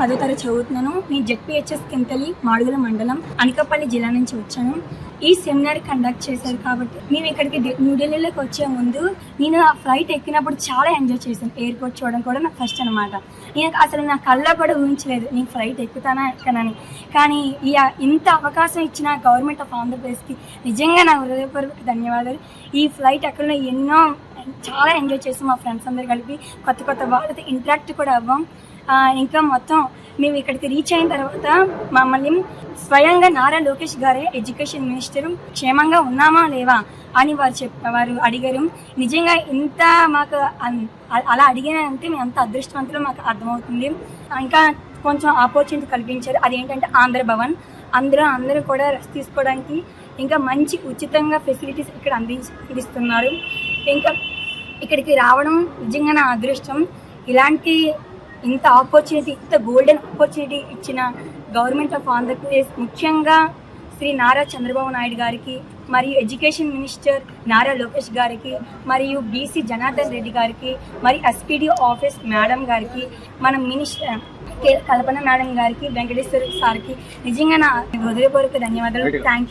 పదో తరగతి చదువుతున్నాను. నేను జెడ్పిహెచ్ఎస్ కింతలి మాడుగుల మండలం అనకాపల్లి జిల్లా నుంచి వచ్చాను. ఈ సెమినార్ కండక్ట్ చేశారు కాబట్టి మేము ఇక్కడికి న్యూఢిల్లీలోకి వచ్చే ముందు నేను ఆ ఫ్లైట్ ఎక్కినప్పుడు చాలా ఎంజాయ్ చేశాను. ఎయిర్పోర్ట్ చూడడం కూడా నాకు ఫస్ట్ అనమాట నేను అసలు నా కళ్ళ కూడా ఊహించలేదు నేను ఫ్లైట్ ఎక్కుతానా ఎక్కనని. కానీ ఈ ఇంత అవకాశం ఇచ్చిన గవర్నమెంట్ ఆఫ్ ఆంధ్రప్రదేశ్కి నిజంగా నా హృదయపూర్వక ధన్యవాదాలు. ఈ ఫ్లైట్ అక్కడ ఎన్నో చాలా ఎంజాయ్ చేసాం మా ఫ్రెండ్స్ అందరు కలిపి. కొత్త కొత్త వాళ్ళతో ఇంటరాక్ట్ కూడా అవ్వాం. ఇంకా మొత్తం మేము ఇక్కడికి రీచ్ అయిన తర్వాత మమ్మల్ని స్వయంగా నారా లోకేష్ గారే ఎడ్యుకేషన్ మినిస్టర్ క్షేమంగా ఉన్నామా లేవా అని వారు చెప్ వారు అడిగారు. నిజంగా ఇంత మాకు అలా అడిగానంటే మేము అంత అదృష్టవంతులు మాకు అర్థమవుతుంది. ఇంకా కొంచెం ఆపర్చునిటీ కల్పించారు. అదేంటంటే ఆంధ్ర భవన్. అందరూ అందరూ కూడా రెస్ట్ తీసుకోవడానికి ఇంకా మంచి ఉచితంగా ఫెసిలిటీస్ ఇక్కడ అందిస్తున్నారు. ఇంకా ఇక్కడికి రావడం నిజంగా నా అదృష్టం. ఇలాంటి ఇంత ఆపర్చునిటీ ఇంత గోల్డెన్ ఆపర్చునిటీ ఇచ్చిన గవర్నమెంట్ ఆఫ్ ఆంధ్రప్రదేశ్ ముఖ్యంగా శ్రీ నారా చంద్రబాబు నాయుడు గారికి మరియు ఎడ్యుకేషన్ మినిస్టర్ నారా లోకేష్ గారికి మరియు బీసీ జనార్దన్ రెడ్డి గారికి మరియు ఎస్పీడీ ఆఫీస్ మేడం గారికి మన మినిస్టర్ కల్పన మేడం గారికి వెంకటేశ్వర సార్కి నిజంగా నా హృదయపూర్వక ధన్యవాదాలు. Thank you